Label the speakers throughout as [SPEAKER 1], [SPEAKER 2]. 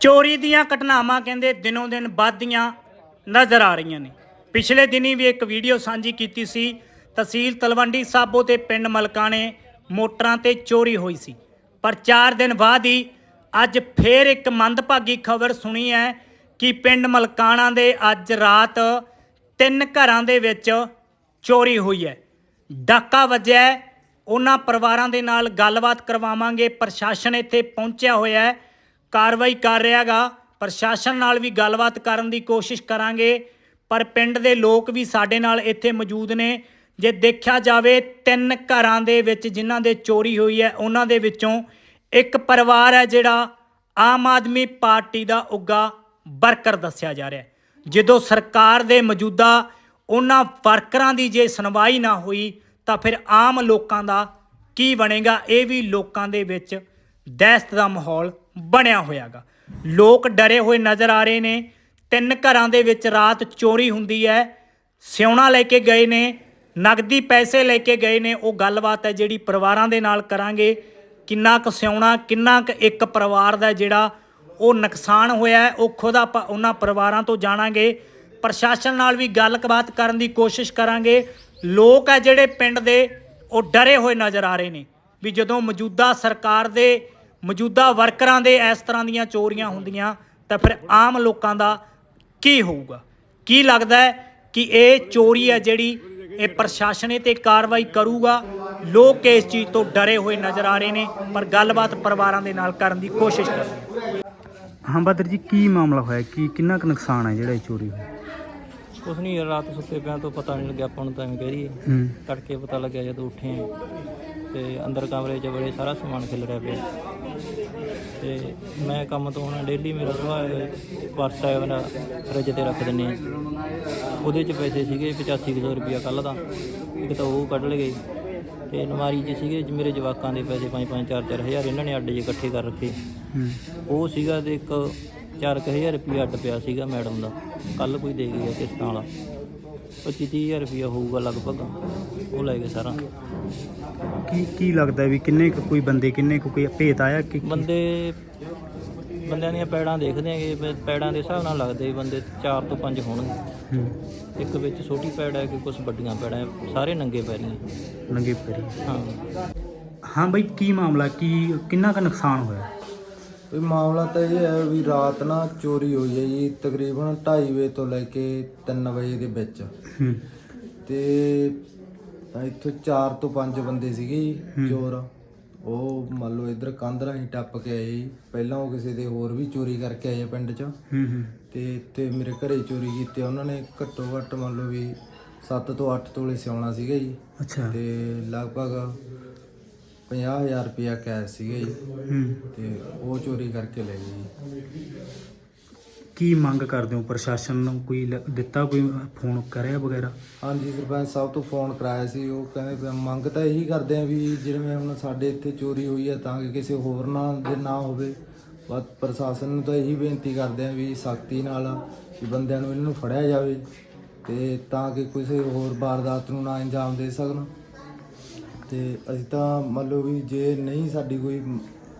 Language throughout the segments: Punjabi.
[SPEAKER 1] ਚੋਰੀ ਦੀਆਂ ਘਟਨਾਵਾਂ ਕਹਿੰਦੇ ਦਿਨੋਂ ਦਿਨ ਵੱਧਦੀਆਂ ਨਜ਼ਰ ਆ ਰਹੀਆਂ ਨੇ। ਪਿਛਲੇ ਦਿਨੀ ਵੀ ਇੱਕ ਵੀਡੀਓ ਸਾਂਝੀ ਕੀਤੀ ਸੀ। ਤਹਿਸੀਲ ਤਲਵੰਡੀ ਸਾਬੋ ਤੇ ਪਿੰਡ ਮਲਕਾਣੇ ਮੋਟਰਾਂ ਤੇ ਚੋਰੀ ਹੋਈ ਸੀ। ਪਰ 4 ਦਿਨ ਬਾਅਦ ਹੀ ਅੱਜ ਫੇਰ ਇੱਕ ਮੰਦਭਾਗੀ ਖਬਰ ਸੁਣੀ ਹੈ ਕਿ ਪਿੰਡ ਮਲਕਾਣਾ ਦੇ ਅੱਜ ਰਾਤ ਤਿੰਨ ਘਰਾਂ ਦੇ ਵਿੱਚ ਚੋਰੀ ਹੋਈ ਹੈ। ਡਾਕਾ ਵੱਜਿਆ, ਉਹਨਾਂ ਪਰਿਵਾਰਾਂ ਦੇ ਨਾਲ ਗੱਲਬਾਤ ਕਰਵਾਵਾਂਗੇ। ਪ੍ਰਸ਼ਾਸਨ ਇੱਥੇ ਪਹੁੰਚਿਆ ਹੋਇਆ ਹੈ। ਕਾਰਵਾਈ ਕਰ ਰਿਹਾਗਾ। ਪ੍ਰਸ਼ਾਸਨ ਨਾਲ ਵੀ ਗੱਲਬਾਤ ਕਰਨ ਦੀ ਕੋਸ਼ਿਸ਼ ਕਰਾਂਗੇ। ਪਰ ਪਿੰਡ ਦੇ ਲੋਕ ਵੀ ਸਾਡੇ ਨਾਲ ਇੱਥੇ ਮੌਜੂਦ ਨੇ। ਜੇ ਦੇਖਿਆ ਜਾਵੇ, ਤਿੰਨ ਘਰਾਂ ਦੇ ਵਿੱਚ ਜਿਨ੍ਹਾਂ ਦੇ ਚੋਰੀ ਹੋਈ ਹੈ, ਉਹਨਾਂ ਦੇ ਵਿੱਚੋਂ ਇੱਕ ਪਰਿਵਾਰ ਹੈ ਜਿਹੜਾ ਆਮ ਆਦਮੀ ਪਾਰਟੀ ਦਾ ਉੱਗਾ ਵਰਕਰ ਦੱਸਿਆ ਜਾ ਰਿਹਾ ਜਦੋਂ ਸਰਕਾਰ ਦੇ ਮੌਜੂਦਾ ਉਹਨਾਂ ਵਰਕਰਾਂ ਦੀ ਜੇ ਸੁਣਵਾਈ ਨਾ ਹੋਈ, ਤਾਂ ਫਿਰ ਆਮ ਲੋਕਾਂ ਦਾ ਕੀ ਬਣੇਗਾ? ਇਹ ਵੀ ਲੋਕਾਂ ਦੇ ਵਿੱਚ ਦਹਿਸ਼ਤ ਦਾ ਮਾਹੌਲ ਬਣਿਆ ਹੋਇਆਗਾ। ਲੋਕ ਡਰੇ ਹੋਏ ਨਜ਼ਰ ਆ ਰਹੇ ਨੇ। ਤਿੰਨ ਘਰਾਂ ਦੇ ਵਿੱਚ ਰਾਤ ਚੋਰੀ ਹੁੰਦੀ ਹੈ। ਸਿਉਣਾ ਲੈ ਕੇ ਗਏ ਨੇ, ਨਗਦੀ ਪੈਸੇ ਲੈ ਕੇ ਗਏ ਨੇ। ਉਹ ਗੱਲਬਾਤ ਹੈ ਜਿਹੜੀ ਪਰਿਵਾਰਾਂ ਦੇ ਨਾਲ ਕਰਾਂਗੇ। ਕਿੰਨਾ ਕੁ ਸਿਉਣਾ, ਕਿੰਨਾ ਕੁ ਇੱਕ ਪਰਿਵਾਰ ਦਾ ਜਿਹੜਾ ਉਹ ਨੁਕਸਾਨ ਹੋਇਆ ਉਹ ਖੁਦ ਆਪਾਂ ਉਹਨਾਂ ਪਰਿਵਾਰਾਂ ਤੋਂ ਜਾਣਾਂਗੇ। ਪ੍ਰਸ਼ਾਸਨ ਨਾਲ ਵੀ ਗੱਲਬਾਤ ਕਰਨ ਦੀ ਕੋਸ਼ਿਸ਼ ਕਰਾਂਗੇ। ਲੋਕ ਹੈ ਜਿਹੜੇ ਪਿੰਡ ਦੇ, ਉਹ ਡਰੇ ਹੋਏ ਨਜ਼ਰ ਆ ਰਹੇ ਨੇ। ਵੀ ਜਦੋਂ ਮੌਜੂਦਾ ਸਰਕਾਰ ਦੇ ਮੌਜੂਦਾ ਵਰਕਰਾਂ ਦੇ ਇਸ ਤਰ੍ਹਾਂ ਦੀਆਂ ਚੋਰੀਆਂ ਹੁੰਦੀਆਂ ਤਾਂ ਫਿਰ ਆਮ ਲੋਕਾਂ ਦਾ ਕੀ ਹੋਊਗਾ? ਕੀ ਲੱਗਦਾ ਹੈ ਕਿ ਇਹ ਚੋਰੀ ਹੈ ਜਿਹੜੀ ਇਹ ਪ੍ਰਸ਼ਾਸਨ ਇਹ ਤੇ ਕਾਰਵਾਈ ਕਰੂਗਾ? ਲੋਕ ਇਸ ਚੀਜ਼ ਤੋਂ ਡਰੇ ਹੋਏ ਨਜ਼ਰ ਆ ਰਹੇ ਨੇ ਪਰ ਗੱਲਬਾਤ ਪਰਿਵਾਰਾਂ ਦੇ ਨਾਲ ਕਰਨ ਦੀ ਕੋਸ਼ਿਸ਼ ਕਰਾਂਗੇ
[SPEAKER 2] ਹਾਂ ਬਹਾਦਰ ਜੀ ਕੀ ਮਾਮਲਾ ਹੋਇਆ? ਕੀ ਕਿੰਨਾ ਕੁ ਨੁਕਸਾਨ ਹੈ ਜਿਹੜਾ ਇਹ ਚੋਰੀ ਹੋਇਆ?
[SPEAKER 3] ਕੁਛ ਨਹੀਂ ਯਾਰ ਰਾਤ ਸੁੱਤੇ ਪਿਆ ਤੋਂ ਪਤਾ ਨਹੀਂ ਲੱਗਿਆ ਆਪਾਂ ਨੂੰ ਤਾਂ ਐਵੇਂ ਕਹਿ ਰਹੀਏ
[SPEAKER 2] ਹੂੰ।
[SPEAKER 3] ਤੜਕੇ ਪਤਾ ਲੱਗਿਆ ਜਦੋਂ ਉੱਠੇ ਤੇ ਅੰਦਰ ਕਮਰੇ 'ਚ ਬੜੇ ਸਾਰਾ ਸਮਾਨ ਖਿਲ ਰਿਹਾ ਪਿਆ। ਤੇ ਮੈਂ ਕੰਮ ਤੋਂ ਹੁਣ ਡੇਲੀ ਮੇਰਾ ਸੁਭਾਅ ਪਰਸ ਹੈ ਮੇਰਾ ਫਰਿੱਜ ਤੇ ਰੱਖ ਦਿੰਨੇ ਉਹਦੇ 'ਚ ਪੈਸੇ ਸੀਗੇ 8500 ਰੁਪਇਆ ਕੱਲ ਦਾ। ਇੱਕ ਤਾਂ ਉਹ ਕੱਢ ਲਏ ਤੇ ਅਲਮਾਰੀ 'ਚ ਸੀਗੇ ਮੇਰੇ ਜਵਾਕਾਂ ਦੇ ਪੈਸੇ 5 5 4 4 ਹਜ਼ਾਰ ਇਹਨਾਂ ਨੇ ਅੱਡ ਜੇ ਇਕੱਠੇ ਕਰ ਰੱਖੇ। ਉਹ ਸੀਗਾ ਤੇ ਇੱਕ 4000 ਰੁਪਇਆ ਅੱਡ ਪਿਆ ਸੀਗਾ ਮੈਡਮ ਦਾ। ਕੱਲ ਕੋਈ ਦੇ ਗਿਆ ਕਿਸ਼ਤਾਂ ਵਾਲਾ। 25000 ਰੁਪਇਆ ਹੋਊਗਾ ਲਗਭਗ। ਉਹ ਲੈ ਗਏ ਸਾਰਾ।
[SPEAKER 2] ਕੀ ਕੀ ਲੱਗਦਾ ਵੀ ਕਿੰਨੇ ਕੁ ਕੋਈ ਬੰਦੇ ਕਿੰਨੇ ਕੁ ਕੋਈ ਭੇਤ ਆਇਆ ਕਿ
[SPEAKER 3] ਬੰਦੇ ਬੰਦਿਆਂ ਦੀਆਂ ਪੈੜਾਂ ਦੇਖਦੇ ਆਂਗੇ ਪੈੜਾਂ ਦੇ ਹਿਸਾਬ ਨਾਲ ਲੱਗਦੇ ਵੀ ਬੰਦੇ 4 ਤੋਂ 5 ਹੋਣਗੇ
[SPEAKER 2] ਹੂੰ।
[SPEAKER 3] ਇੱਕ ਵਿੱਚ ਛੋਟੀ ਪੈੜ ਹੈ ਕਿ ਕੁਝ ਵੱਡੀਆਂ ਪੈੜਾਂ ਹੈ, ਸਾਰੇ ਨੰਗੇ ਪੈਰੀਆਂ
[SPEAKER 2] ਨੰਗੇ ਪੈਰੀ।
[SPEAKER 3] ਹਾਂ।
[SPEAKER 2] ਹਾਂ ਬਈ ਕੀ ਮਾਮਲਾ ਕੀ ਕਿੰਨਾ ਕੁ ਨੁਕਸਾਨ ਹੋਇਆ?
[SPEAKER 4] ਇਹ ਮਾਮਲਾ ਤਾਂ ਇਹ ਹੈ ਵੀ ਰਾਤ ਨਾ ਚੋਰੀ ਹੋਈ ਹੈ ਜੀ ਤਕਰੀਬਨ 2:30 ਵਜੇ ਤੋਂ ਲੈ ਕੇ 3 ਵਜੇ ਦੇ ਵਿੱਚ।
[SPEAKER 2] ਹੂੰ।
[SPEAKER 4] ਤੇ ਇੱਥੋਂ 4 ਤੋਂ 5 ਬੰਦੇ ਸੀਗੇ ਜੀ ਚੋਰ। ਉਹ ਮੰਨ ਲਓ ਇੱਧਰ ਕੰਧ ਰਾਹੀਂ ਟੱਪ ਕੇ ਆਏ ਜੀ ਪਹਿਲਾਂ ਉਹ ਕਿਸੇ ਦੇ ਹੋਰ ਵੀ ਚੋਰੀ ਕਰਕੇ ਆਏ ਆ ਪਿੰਡ 'ਚ।
[SPEAKER 2] ਹੂੰ ਹੂੰ।
[SPEAKER 4] ਤੇ ਇੱਥੇ ਮੇਰੇ ਘਰੇ ਚੋਰੀ ਕੀਤੀ ਉਹਨਾਂ ਨੇ ਘੱਟੋ ਘੱਟ ਮੰਨ ਲਓ ਵੀ 7 ਤੋਂ 8 ਤੋਲੇ ਸਿਉਣਾ ਸੀਗਾ ਜੀ।
[SPEAKER 2] ਅੱਛਾ।
[SPEAKER 4] ਤੇ ਲਗਭਗ 50000 ਰੁਪਇਆ ਕੈਸ਼ ਸੀਗਾ ਜੀ।
[SPEAKER 2] ਹੂੰ।
[SPEAKER 4] ਤੇ ਉਹ ਚੋਰੀ ਕਰਕੇ ਲੈ ਗਏ ਜੀ।
[SPEAKER 2] ਕੀ ਮੰਗ ਕਰਦੇ ਹੋ? ਪ੍ਰਸ਼ਾਸਨ ਨੂੰ ਕੋਈ ਲ- ਦਿੱਤਾ ਕੋਈ ਫੋਨ ਕਰਿਆ ਵਗੈਰਾ?
[SPEAKER 4] ਹਾਂਜੀ ਸਰਪੰਚ ਸਾਹਿਬ ਤੋਂ ਫੋਨ ਕਰਾਇਆ ਸੀ। ਉਹ ਕਹਿੰਦੇ ਵੀ ਮੰਗ ਤਾਂ ਇਹੀ ਕਰਦੇ ਆ ਵੀ ਜਿਵੇਂ ਹੁਣ ਸਾਡੇ ਇੱਥੇ ਚੋਰੀ ਹੋਈ ਹੈ ਤਾਂ ਕਿ ਕਿਸੇ ਹੋਰ ਨਾਲ ਦੇ ਨਾ ਹੋਵੇ। ਬਸ ਪ੍ਰਸ਼ਾਸਨ ਨੂੰ ਤਾਂ ਇਹੀ ਬੇਨਤੀ ਕਰਦੇ ਆ ਵੀ ਸਖਤੀ ਨਾਲ ਵੀ ਬੰਦਿਆਂ ਨੂੰ ਇਹਨਾਂ ਨੂੰ ਫੜਿਆ ਜਾਵੇ ਤੇ ਤਾਂ ਕਿ ਕਿਸੇ ਹੋਰ ਵਾਰਦਾਤ ਨੂੰ ਨਾ ਅੰਜਾਮ ਦੇ ਸਕਣ। ਤੇ ਅਸੀਂ ਤਾਂ ਮੰਨ ਲਓ ਵੀ ਜੇ ਨਹੀਂ ਸਾਡੀ ਕੋਈ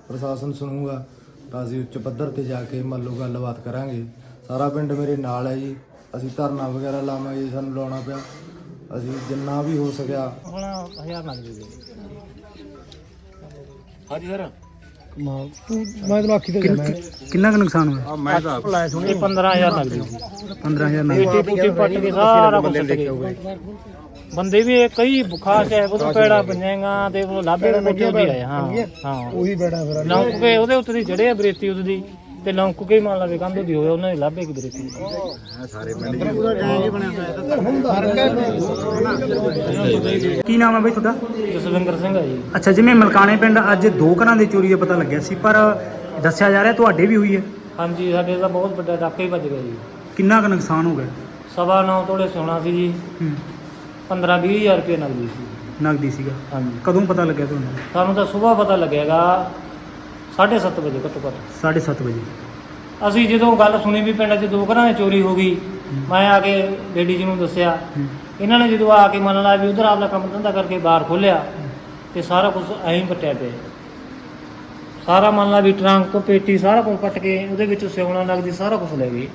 [SPEAKER 4] ਪ੍ਰਸ਼ਾਸਨ ਸੁਣੂਗਾ ਤਾਂ ਅਸੀਂ ਉੱਚ ਪੱਧਰ ਤੇ ਜਾ ਕੇ ਮੰਨ ਲਓ ਗੱਲਬਾਤ ਕਰਾਂਗੇ। ਸਾਰਾ ਪਿੰਡ ਮੇਰੇ ਨਾਲ ਹੈ ਜੀ। ਅਸੀਂ ਧਰਨਾ ਵਗੈਰਾ ਲਾਵਾਂਗੇ ਸਾਨੂੰ ਲਾਉਣਾ ਪਿਆ। ਅਸੀਂ ਜਿੰਨਾ ਵੀ ਹੋ ਸਕਿਆ।
[SPEAKER 3] ਹੁਣ 1000 ਲੱਗ ਜੂਗੇ।
[SPEAKER 2] ਕਿੰਨ- ਕਿੰਨਾ ਕੁ ਨੁਕਸਾਨ ਹੋਇਆ?
[SPEAKER 3] ਇਹ 15000 ਲੱਗ ਜੂਗੇ।
[SPEAKER 2] 15000 ਨਾਲ।
[SPEAKER 3] ਪੇਟੀ ਪੁੱਟੀ ਕੇ ਸਾਰਾ ਕੁਝ ਸੁੱਟ ਗਏ ਬੰਦੇ ਵੀ ਇਹ ਕਈ ਖਾਸ ਹੈ ਉਹ ਪੈੜਾ ਬੰਨੇਗਾ ਤੇ ਉਹ ਲਾਭੇ ਦੇ ਕੋਠੇ ਤੇ ਆਏ ਹਾਂ ਹਾਂ। ਉਹੀ ਬੈੜਾ ਫਿਰ ਲੌਂਕ ਕੇ ਉਹਦੇ ਉੱਤੇ ਦੀ ਚੜੇ ਆ ਬਰੇਤੀ ਉਹਦੀ ਤੇ ਲੌਂਕ ਕੇ ਹੀ ਮੰਨ ਲਵੇ ਕੰਧ ਦੀ ਹੋਵੇ ਉਹਨਾਂ ਦੇ ਲਾਭੇ ਕੀ ਬਰੇਤੀ
[SPEAKER 2] ਕੀ ਨਾਮ ਹੈ ਬਈ ਤੁਹਾਡਾ?
[SPEAKER 3] ਜਸਵਿੰਦਰ ਸਿੰਘ ਆ ਜੀ।
[SPEAKER 2] ਅੱਛਾ ਜਿਵੇਂ ਮਲਕਾਣੇ ਪਿੰਡ ਅੱਜ ਦੋ ਘਰਾਂ ਦੀ ਚੋਰੀ ਦਾ ਪਤਾ ਲੱਗਿਆ ਸੀ ਪਰ ਦੱਸਿਆ ਜਾ ਰਿਹਾ ਤੁਹਾਡੇ ਵੀ ਹੋਈ ਹੈ?
[SPEAKER 3] ਹਾਂਜੀ ਸਾਡੇ ਦਾ ਬਹੁਤ ਵੱਡਾ ਡਾਕਾ ਹੀ ਵੱਜ ਗਿਆ ਜੀ।
[SPEAKER 2] ਕਿੰਨਾ ਕੁ ਨੁਕਸਾਨ ਹੋ ਗਿਆ?
[SPEAKER 3] ਸਵਾ ਨੌ ਤੋਲੇ ਸੋਨਾ ਸੀ ਜੀ।
[SPEAKER 2] ਹੂੰ।
[SPEAKER 3] 15 20000 ਰੁਪਏ ਨਗਦੀ ਸੀ।
[SPEAKER 2] ਨਗਦੀ ਸੀਗਾ।
[SPEAKER 3] ਹਾਂਜੀ।
[SPEAKER 2] ਕਦੋਂ ਪਤਾ ਲੱਗਿਆ ਤੁਹਾਨੂੰ?
[SPEAKER 3] ਸਾਨੂੰ ਤਾਂ ਸਵੇਰ ਪਤਾ ਲੱਗੇਗਾ 7:30 ਵਜੇ ਘੱਟੋ ਘੱਟ।
[SPEAKER 2] 7:30 ਵਜੇ।
[SPEAKER 3] ਅਸੀਂ ਜਦੋਂ ਗੱਲ ਸੁਣੀ ਵੀ ਪਿੰਡ 'ਚ ਦੋ ਘਰਾਂ 'ਚ ਚੋਰੀ ਹੋ ਗਈ ਮੈਂ ਆ ਕੇ ਲੇਡੀਜ਼ ਨੂੰ ਦੱਸਿਆ।
[SPEAKER 2] ਹੂੰ।
[SPEAKER 3] ਇਹਨਾਂ ਨੇ ਜਦੋਂ ਆ ਕੇ ਮੰਨ ਲਾ ਵੀ ਉਧਰ ਆਪਦਾ ਕੰਮ ਧੰਦਾ ਕਰਕੇ ਬਾਹਰ ਖੋਲਿਆ ਤੇ ਸਾਰਾ ਕੁਝ ਐਂ ਪੱਟਿਆ ਪਿਆ।
[SPEAKER 5] ਸਾਰਾ ਮੰਨ ਲਾ ਵੀ ਟਰੰਕ ਪੇਟੀ ਸਾਰਾ ਕੁਝ ਪੱਟ ਕੇ ਉਹਦੇ ਵਿੱਚ ਸਿਉਣਾ ਲੱਗਦੀ ਸਾਰਾ ਕੁਝ ਲੈ ਗਏ।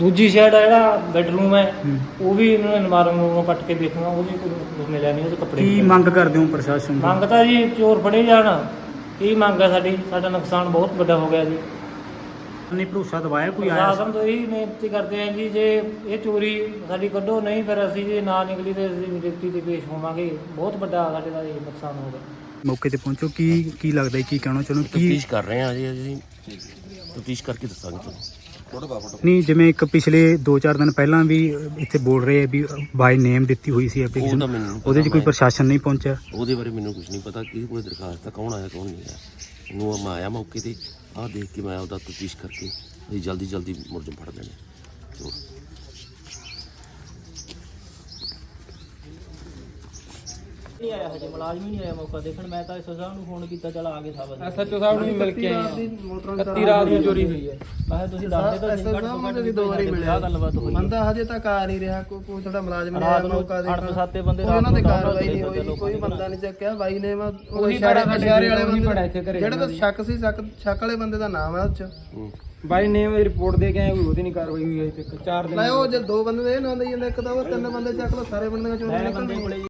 [SPEAKER 5] ਦੂਜੀ ਸਾਈਡ ਆ ਜਿਹੜਾ ਬੈਡਰੂਮ ਹੈ ਉਹ ਵੀ ਇਹਨਾਂ ਨੇ ਇਨਵਾਇਰਨਮੈਂਟ ਨੂੰ ਪੱਟ ਕੇ ਦੇਖਣਾ ਉਹ ਵੀ ਕੁਝ ਮਿਲਿਆ ਨਹੀਂ ਉਹਦੇ ਕੱਪੜੇ
[SPEAKER 2] ਕੀ ਮੰਗ ਕਰਦੇ ਹੋ ਪ੍ਰਸ਼ਾਸਨ ਤੋਂ?
[SPEAKER 5] ਮੰਗ ਤਾਂ ਜੀ ਚੋਰ ਫੜੇ ਜਾਣ ਇਹ ਮੰਗ ਹੈ ਸਾਡੀ? ਸਾਡਾ ਨੁਕਸਾਨ ਬਹੁਤ ਵੱਡਾ ਹੋ ਗਿਆ ਜੀ।
[SPEAKER 2] ਨੇ ਭਰੋਸਾ ਦਵਾਇਆ ਕੋਈ ਆਇਆ?
[SPEAKER 5] ਪ੍ਰਸ਼ਾਸਨ ਤੋਂ ਇਹ ਬੇਨਤੀ ਕਰਦੇ ਹਾਂ ਜੀ ਜੇ ਇਹ ਚੋਰੀ ਸਾਡੀ ਕੱਢੋ ਨਹੀਂ ਫਿਰ ਅਸੀਂ ਜੇ ਨਾ ਨਿਕਲੀ ਤੇ ਅਸੀਂ ਡਿਪਟੀ ਤੇ ਪੇਸ਼ ਹੋਵਾਂਗੇ। ਬਹੁਤ ਵੱਡਾ ਸਾਡੇ ਦਾ ਇਹ ਨੁਕਸਾਨ ਹੋਗਾ
[SPEAKER 2] ਮੌਕੇ ਤੇ ਪਹੁੰਚੋ ਕੀ ਕੀ ਲੱਗਦਾ ਹੈ, ਕੀ ਕਹਿਣਾ ਚਾਹੁੰਦੇ ਹੋ? ਕੀ
[SPEAKER 6] ਤਫਤੀਸ਼ ਕਰ ਰਹੇ ਹਾਂ ਜੀ ਅਸੀਂ। ਤਫਤੀਸ਼ ਕਰਕੇ ਦੱਸਾਂਗੇ ਤੁਹਾਨੂੰ।
[SPEAKER 2] ਨਹੀਂ ਜਿਵੇਂ ਇੱਕ ਪਿਛਲੇ 2-4 ਦਿਨ ਪਹਿਲਾਂ ਵੀ ਇੱਥੇ ਬੋਲ ਰਹੇ ਆ ਵੀ ਬਾਈ ਨੇਮ ਦਿੱਤੀ ਹੋਈ ਸੀ ਐਪਲੀਕੇਸ਼ਨ
[SPEAKER 6] ਤਾਂ ਮੈਨੂੰ ਨਹੀਂ
[SPEAKER 2] ਉਹਦੇ 'ਚ ਕੋਈ
[SPEAKER 6] ਮੈਂ-
[SPEAKER 2] ਪ੍ਰਸ਼ਾਸਨ ਨਹੀਂ ਪਹੁੰਚਿਆ।
[SPEAKER 6] ਉਹਦੇ ਬਾਰੇ ਮੈਨੂੰ ਕੁਝ ਨਹੀਂ ਪਤਾ ਕਿ ਕੋਈ ਦਰਖਾਸਤ ਆ ਕੌਣ ਆਇਆ ਕੌਣ ਨਹੀਂ ਆਇਆ। ਨੂੰ ਮੈਂ ਆਇਆ ਮੌਕੇ ਤੇ ਆਹ ਦੇਖ ਕੇ ਮੈਂ ਉਹਦਾ ਤਫਤੀਸ਼ ਕਰਕੇ ਜਲਦੀ ਜਲਦੀ ਮੁਰਜਮ ਫੜ ਲੈਣੇ ਚੋਰ
[SPEAKER 3] ਨਹੀਂ ਆਇਆ ਹਜੇ ਮੁਲਾਜ਼ਮ ਹੀ ਨਹੀਂ ਆਇਆ ਮੌਕਾ ਦੇਖਣ। ਮੈਂ ਤਾਂ ਐਸਓ ਸਾਹਿਬ ਨੂੰ ਫੋਨ ਕੀਤਾ ਚਲ ਆ ਗਏ ਸਾਬਤ
[SPEAKER 5] ਐਸਐਚਓ ਸਾਹਿਬ ਨੂੰ ਵੀ ਮਿਲ ਕੇ ਆਏ ਆ। 31 ਰਾਤ ਨੂੰ ਚੋਰੀ ਹੋਈ ਹੈ।
[SPEAKER 3] ਮੈਂ ਕਿਹਾ ਤੁਸੀਂ ਦੱਸਦੇ ਤਾਂ ਨਹੀਂ ਘੱਟ ਤੋਂ ਘੱਟ ਵੀ ਦੋ ਵਾਰੀ ਮਿਲਿਆ। ਗੱਲਬਾਤ ਹੋਈ
[SPEAKER 7] ਬੰਦਾ ਹਜੇ ਤੱਕ ਆ ਨਹੀਂ ਰਿਹਾ ਕੋਈ ਕੋਈ ਤੁਹਾਡਾ ਮੁਲਾਜ਼ਮ ਨਹੀਂ
[SPEAKER 3] ਰਾਤ
[SPEAKER 7] ਆਇਆ
[SPEAKER 3] ਨੂੰ
[SPEAKER 7] ਮੌਕਾ
[SPEAKER 3] ਅੱਠ
[SPEAKER 7] ਦੇਖਣ।
[SPEAKER 3] ਸੱਤੇ ਬੰਦੇ
[SPEAKER 7] ਕੋਈ ਉਹਨਾਂ
[SPEAKER 3] ਰਾਤ
[SPEAKER 7] ਤੇ
[SPEAKER 3] ਨੂੰ
[SPEAKER 7] ਕਾਰਵਾਈ ਨਹੀਂ
[SPEAKER 3] ਲੋਕਾਂ
[SPEAKER 7] ਹੋਈ
[SPEAKER 3] ਦੀ
[SPEAKER 7] ਕੋਈ ਬੰਦਾ ਨਹੀਂ ਚੱਕਿਆ ਬਾਈ ਨੇ ਮੈਂ
[SPEAKER 5] ਉਹੀ ਬੜਾ
[SPEAKER 7] ਇਸ਼ਾਰੇ ਵਾਲੇ
[SPEAKER 5] ਉਹੀ
[SPEAKER 7] ਬੰਦੇ
[SPEAKER 5] ਬੜਾ ਇੱਥੇ ਘਰੇ
[SPEAKER 7] ਜਿਹੜਾ ਤਾਂ ਸ਼ੱਕ ਸੀ ਸ਼ੱਕ ਸ਼ੱਕ ਵਾਲੇ ਬੰਦੇ ਦਾ ਨਾਮ ਹੈ ਉਹ ਚ।
[SPEAKER 5] ਬਾਈ ਨੇਮ ਰਿਪੋਰਟ ਦੇ ਕੇ ਆਏ ਕੋਈ ਉਹਦੀ ਨਹੀਂ ਕਾਰਵਾਈ ਹੋਈ ਅਜੇ ਤੱਕ ਚਾਰ ਦਿਨ
[SPEAKER 7] ਲੈ ਉਹ ਜੇ ਦੋ ਬੰਦੇ ਦੇ ਇਹ ਨਾ ਜਾਂਦੇ ਇੱਕ ਤਾਂ ਉਹ ਤਿੰਨ ਬੰਦੇ ਚੱਕ ਲੋ ਸਾਰੇ ਬੰਦੇ ਚੋਰੀ ਨਿਕਲਦੇ